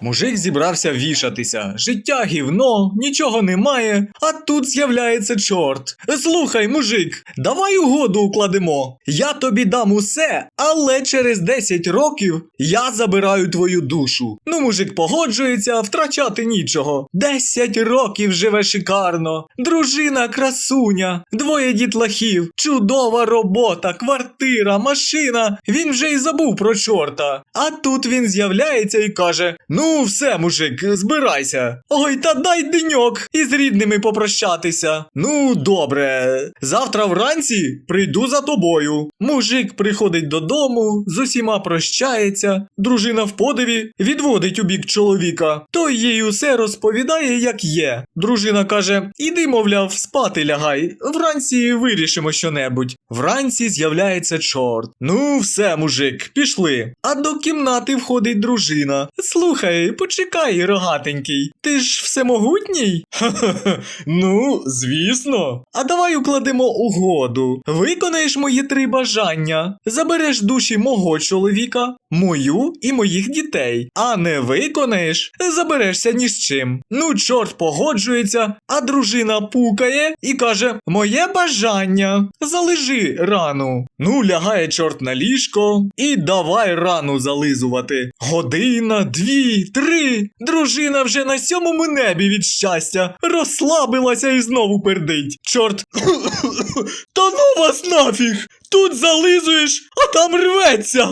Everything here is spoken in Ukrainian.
Мужик зібрався вішатися. Життя гівно, нічого немає, а тут з'являється чорт. Слухай, мужик, давай угоду укладемо. Я тобі дам усе, але через 10 років я забираю твою душу. Ну, мужик погоджується, втрачати нічого. 10 років живе шикарно. Дружина красуня, двоє дітлахів, чудова робота, квартира, машина. Він вже й забув про чорта. А тут він з'являється і каже: Ну, все, мужик, збирайся. Ой, та дай деньок із рідними попрощатися. Ну, добре. Завтра вранці прийду за тобою. Мужик приходить додому, з усіма прощається. Дружина в подиві відводить у бік чоловіка. Той їй усе розповідає, як є. Дружина каже: Іди, мовляв, спати лягай. Вранці вирішимо щонебудь. Вранці з'являється чорт. Ну, все, мужик, пішли. А до кімнати входить дружина. Слухай, почекай, рогатенький. Ти ж всемогутній? Ха-ха-ха, ну, звісно. А давай укладемо угоду. Виконаєш мої три бажання. Забереш душі мого чоловіка, мою і моїх дітей. А не виконаєш, заберешся ні з чим. Ну, чорт погоджується, а дружина пукає і каже: Моє бажання, залежи рану. Ну, лягає чорт на ліжко і давай рану зализувати. Година, дві, три. Дружина вже на сьомому небі від щастя. Розслабилася і знову пердить. Чорт. Та ну вас нафіг! Тут зализуєш, а там рветься.